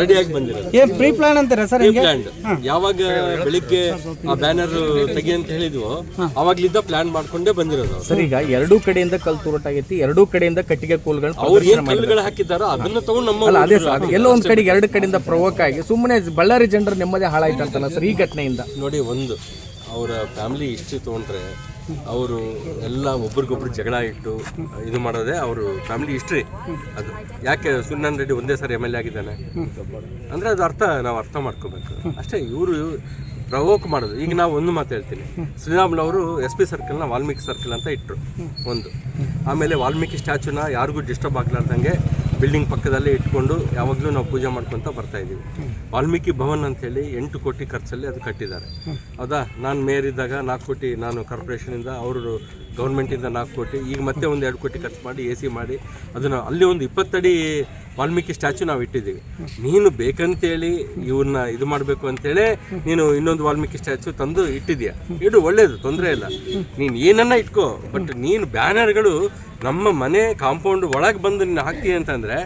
ರೆಡಿಯಾಗಿ ಬಂದಿರೋದು. ಏನ್ ಪ್ರೀ ಪ್ಲಾನ್ ಅಂತಾರೆ ಸರ್ ಪ್ಲಾನ್ ಯಾವಾಗ ಬೆಳಿಗ್ಗೆ ಆ ಬ್ಯಾನರ್ ತೆಗಿ ಅಂತ ಹೇಳಿದ್ವು ಅವಾಗ್ಲಿದ್ದ ಪ್ಲಾನ್ ಮಾಡ್ಕೊಂಡೇ ಬಂದಿರೋದು. ಸರ್ ಈಗ ಎರಡೂ ಕಡೆಯಿಂದ ಕಲ್ ತೂರಾಟ ಎರಡೂ ಕಡೆಯಿಂದ ಕಟ್ಟಿಗೆ ಕೋಲ್ಗಳು ಅವ್ರು ಏನ್ ಕಲ್ಲುಗಳು ಹಾಕಿದ್ದಾರೋ ಅದನ್ನ ತಗೊಂಡು ನಮ್ಮ ಅಲ್ಲ ಅದೇ ಸರ್ ಎಲ್ಲೋ ಒಂದ್ ಕಡೆಗೆ ಎರಡು ಕಡೆಯಿಂದ ಪ್ರವೋಕ್ ಆಗಿ ಸುಮ್ಮನೆ ಬಳ್ಳಾರಿ ಜನರ ನೆಮ್ಮದಿ ಹಾಳಾಯ್ತಂತಲ್ಲ ಸರ್ ಈ ಘಟನೆಯಿಂದ. ನೋಡಿ ಒಂದು ಅವರ ಫ್ಯಾಮಿಲಿ ಇಷ್ಟು ತೊಗೊಂಡ್ರೆ ಅವರು ಎಲ್ಲ ಒಬ್ರಿಗೊಬ್ರು ಜಗಳ ಇಟ್ಟು ಇದು ಮಾಡೋದೇ ಅವರು ಫ್ಯಾಮಿಲಿ ಹಿಸ್ಟ್ರಿ ಅದು ಯಾಕೆ ಸುನ್ನನ್ ರೆಡ್ಡಿ ಒಂದೇ ಸಾರಿ ಎಂ ಎಲ್ ಎ ಆಗಿದ್ದಾನೆ? ಅಂದರೆ ಅದು ಅರ್ಥ, ನಾವು ಅರ್ಥ ಮಾಡ್ಕೋಬೇಕು. ಅಷ್ಟೇ, ಇವರು ಪ್ರವೋಕ್ ಮಾಡೋದು. ಈಗ ನಾವು ಒಂದು ಮಾತು ಹೇಳ್ತೀನಿ. ಶ್ರೀರಾಮುಲು ಅವರು ಎಸ್ ಪಿ ಸರ್ಕಲ್ನ ವಾಲ್ಮೀಕಿ ಸರ್ಕಲ್ ಅಂತ ಇಟ್ಟರು ಒಂದು. ಆಮೇಲೆ ವಾಲ್ಮೀಕಿ ಸ್ಟ್ಯಾಚುನ ಯಾರಿಗೂ ಡಿಸ್ಟರ್ಬ್ ಆಗ್ಲಾರ್ದಂಗೆ ಬಿಲ್ಡಿಂಗ್ ಪಕ್ಕದಲ್ಲೇ ಇಟ್ಕೊಂಡು ಯಾವಾಗಲೂ ನಾವು ಪೂಜೆ ಮಾಡ್ಕೊತ ಬರ್ತಾ ಇದ್ದೀವಿ. ವಾಲ್ಮೀಕಿ ಭವನ್ ಅಂತೇಳಿ ಎಂಟು ಕೋಟಿ ಖರ್ಚಲ್ಲಿ ಅದು ಕಟ್ಟಿದ್ದಾರೆ. ಹೌದಾ ನಾನು ಮೇಯರ್ ಇದ್ದಾಗ ನಾಲ್ಕು ಕೋಟಿ ನಾನು ಕಾರ್ಪೊರೇಷನಿಂದ ಅವರು ಗೌರ್ಮೆಂಟಿಂದ ನಾಲ್ಕು ಕೋಟಿ ಈಗ ಮತ್ತೆ ಒಂದು ಎರಡು ಕೋಟಿ ಖರ್ಚು ಮಾಡಿ ಎ ಸಿ ಮಾಡಿ ಅದನ್ನು ಅಲ್ಲಿ ಒಂದು ಇಪ್ಪತ್ತಡಿ ವಾಲ್ಮೀಕಿ ಸ್ಟ್ಯಾಚು ನಾವು ಇಟ್ಟಿದ್ದೀವಿ. ನೀನು ಬೇಕಂತೇಳಿ ಇವನ್ನ ಇದು ಮಾಡಬೇಕು ಅಂತೇಳಿ ನೀನು ಇನ್ನೊಂದು ವಾಲ್ಮೀಕಿ ಸ್ಟ್ಯಾಚು ತಂದು ಇಟ್ಟಿದ್ಯಾ ಇಡು ಒಳ್ಳೇದು ತೊಂದರೆ ಇಲ್ಲ. ನೀನು ಏನನ್ನ ಇಟ್ಕೋ ಬಟ್ ನೀನು ಬ್ಯಾನರ್ಗಳು ನಮ್ಮ ಮನೆ ಕಾಂಪೌಂಡ್ ಒಳಗೆ ಬಂದು ನೀನು ಹಾಕ್ತೀಯ ಅಂತಂದ್ರೆ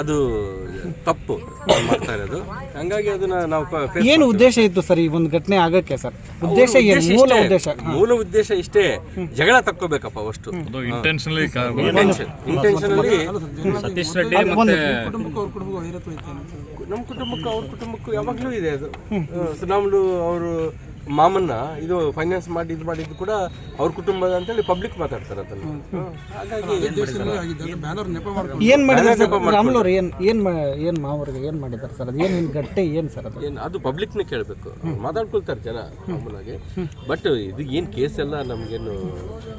ಅದು ತಪ್ಪು ಮಾಡ್ತಾ ಇರೋದು. ಹಂಗಾಗಿ ಅದನ್ನ ನಾವು ಏನು ಉದ್ದೇಶ ಇತ್ತು ಸರ್ ಈ ಒಂದು ಘಟನೆ ಆಗಕ್ಕೆ ಸರ್? ಉದ್ದೇಶ ಮೂಲ. ಉದ್ದೇಶ? ಮೂಲ ಉದ್ದೇಶ ಇಷ್ಟೇ. ಜಗಳ ತಕ್ಕೋಬೇಕಪ್ಪ ಅಷ್ಟು ಇಂಟೆನ್ಷನಲಿ ಇಂಟೆನ್ಷನಲಿ ಸತೀಶ್ ರೆಡ್ಡಿ ಕುಟುಂಬಕ್ಕೆ ಅವ್ರ ಕುಟುಂಬಕ್ಕೆ ವೈರತ್ವ ಐತೆ ನಮ್ಮ ಕುಟುಂಬಕ್ಕೂ ಅವ್ರ ಕುಟುಂಬಕ್ಕೂ ಯಾವಾಗಲೂ ಇದೆ ಅದು. ಸುನಾಮ್ಲು ಅವರು ಮಾಮನ್ನ ಇದು ಫೈನಾನ್ಸ್ ಮಾಡಿ ಇದು ಮಾಡಿದ್ದು ಕೂಡ ಅವ್ರ ಕುಟುಂಬದ ಅಂತೇಳಿ ಪಬ್ಲಿಕ್ ಮಾತಾಡ್ತಾರೆ ಅದನ್ನು. ಹಾಗಾಗಿ ಬ್ಯಾನರ್ ನೆಪ ಮಾಡ್ಕೊಂಡು ಏನ್ ಮಾಡಿದ್ದಾರೆ ಸರ್? ಅವ್ರು ಏನ್ ಏನ್ ಮಾ- ಏನ್ ಮಾವರಿಗೆ ಏನ್ ಮಾಡಿದ್ದಾರೆ ಸರ್? ಅದು ಪಬ್ಲಿಕ್ನ ಸರ್ ಅದು? ಏನು ಅದು ಪಬ್ಲಿಕ್ನ ಕೇಳಬೇಕು. ಮಾತಾಡ್ಕೊಳ್ತಾರೆ ಜನ ಮಾಮೂಲಾಗಿ. ಬಟ್ ಇದು ಏನು ಕೇಸ್ ಎಲ್ಲ ನಮಗೇನು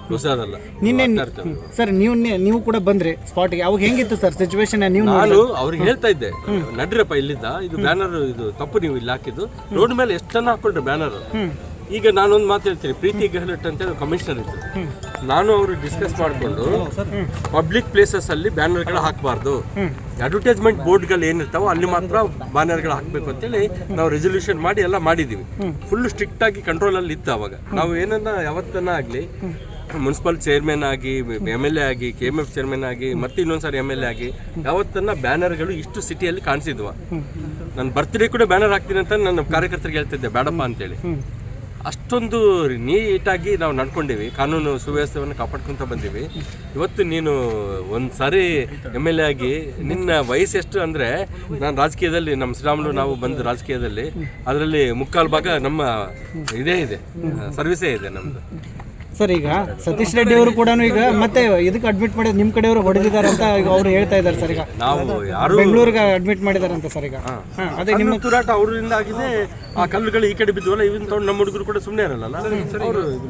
ಹೊಸದಲ್ಲ ನಿನ್ನೆ ಸರ್ ನೀವು ನೀವು ಕೂಡ ಬಂದ್ರಿ ಸ್ಪಾಟ್ಗೆ ಅವಾಗ ಹೆಂಗಿತ್ತು ಸರ್ ಸಿಚುವೇಶನ್ ನೀವು ನಾನು ಅವ್ರಿಗೆ ಹೇಳ್ತಾ ಇದ್ದೆ. ನಡ್ರಪ್ಪ ಇಲ್ಲಿದ್ದ ಇದು ಬ್ಯಾನರ್ ಇದು ತಪ್ಪು ನೀವು ಇಲ್ಲಿ ಹಾಕಿದ್ದು. ರೋಡ್ ಮೇಲೆ ಎಷ್ಟು ಜನ ಹಾಕೊಂಡ್ರೆ ಬ್ಯಾನರ್? ಈಗ ನಾನೊಂದು ಮಾತು ಹೇಳ್ತೀನಿ. ಪ್ರೀತಿ ಗೆಹ್ಲಟ್ ಅಂತ ಕಮಿಷನರ್ ಇತ್ತು ನಾನು ಅವರು ಡಿಸ್ಕಸ್ ಮಾಡಿಕೊಂಡು ಪಬ್ಲಿಕ್ ಪ್ಲೇಸಸ್ ಅಲ್ಲಿ ಬ್ಯಾನರ್ಗಳು ಹಾಕಬಾರ್ದು. ಅಡ್ವರ್ಟೈಸ್ಮೆಂಟ್ ಬೋರ್ಡ್ಗಳು ಏನಿರ್ತಾವೋ ಅಲ್ಲಿ ಮಾತ್ರ ಬ್ಯಾನರ್ಗಳು ಹಾಕಬೇಕು ಅಂತೇಳಿ ನಾವು ರೆಸೊಲ್ಯೂಷನ್ ಮಾಡಿ ಎಲ್ಲ ಮಾಡಿದ್ದೀವಿ ಫುಲ್ ಸ್ಟ್ರಿಕ್ಟ್ ಆಗಿ ಕಂಟ್ರೋಲ್ ಅಲ್ಲಿ ಇತ್ತು ಅವಾಗ. ನಾವು ಏನನ್ನ ಯಾವತ್ತನ್ನ ಆಗಲಿ ಮುನ್ಸಿಪಲ್ ಚೇರ್ಮನ್ ಆಗಿ ಎಂ ಎಲ್ ಎ ಆಗಿ ಕೆ ಎಂ ಎಫ್ ಚೇರ್ಮನ್ ಆಗಿ, ಮತ್ತೆ ಇನ್ನೊಂದ್ಸಾರಿ ಎಂ ಎಲ್ ಎ ಆಗಿ, ಯಾವತ್ತನ್ನ ಬ್ಯಾನರ್ಗಳು ಇಷ್ಟು ಸಿಟಿಯಲ್ಲಿ ಕಾಣಿಸಿದ್ವ. ನನ್ನ ಬರ್ತ್ಡೇ ಕೂಡ ಬ್ಯಾನರ್ ಹಾಕ್ತೀನಿ ಅಂತ ನನ್ನ ಕಾರ್ಯಕರ್ತರಿಗೆ ಹೇಳ್ತಿದ್ದೆ, ಬೇಡಪ್ಪ ಅಂತೇಳಿ. ಅಷ್ಟೊಂದು ನೀಟಾಗಿ ನಾವು ನಡ್ಕೊಂಡಿವಿ, ಕಾನೂನು ಸುವ್ಯವಸ್ಥೆಯನ್ನು ಕಾಪಾಡ್ಕೊಂತ ಬಂದೀವಿ. ಇವತ್ತು ನೀನು ಒಂದು ಸಾರಿ ಎಂ ಎಲ್ ಎ ಆಗಿ, ನಿನ್ನ ವಯಸ್ಸು ಎಷ್ಟು ಅಂದರೆ, ನಾನು ರಾಜಕೀಯದಲ್ಲಿ ನಮ್ಮ ಶ್ರೀರಾಮುಲು ನಾವು ಬಂದು ರಾಜಕೀಯದಲ್ಲಿ, ಅದರಲ್ಲಿ ಮುಕ್ಕಾಲು ಭಾಗ ನಮ್ಮ ಇದೇ ಇದೆ ಸರ್ವಿಸೇ ಇದೆ ನಮ್ಮದು ಸರ್ ಈಗ ಸತೀಶ್ ರೆಡ್ಡಿ ಅವರು ಕೂಡ ಈಗ ಮತ್ತೆ ಇದಕ್ಕೆ ಅಡ್ಮಿಟ್ ಮಾಡಿದ ನಿಮ್ ಕಡೆಯವರು ಹೊಡೆದಿದ್ದಾರೆ ಅಂತ ಈಗ ಅವ್ರು ಹೇಳ್ತಾ ಇದ್ದಾರೆ ಸರ್ ಈಗ. ನಾವು ಯಾರು ಬೆಂಗಳೂರಿಗೆ ಅಡ್ಮಿಟ್ ಮಾಡಿದಾರೆ ಅಂತ ಸರ್ ಈಗ. ಹಾ, ಅದೇ ನಿಮ್ಮ ತುರಾಟ ತೂರಾಟ ಅವರಿಂದ ಆಗಿದೆ ಆ ಕಲ್ಲುಗಳು ಈ ಕಡೆ ಬಿದ್ದವಲ್ಲ ಇವನ್ ತಗೊಂಡು ನಮ್ಮ ಹುಡುಗರು ಕೂಡ ಸುಮ್ಮನೆ ಇರಲ್ಲ ಅವರು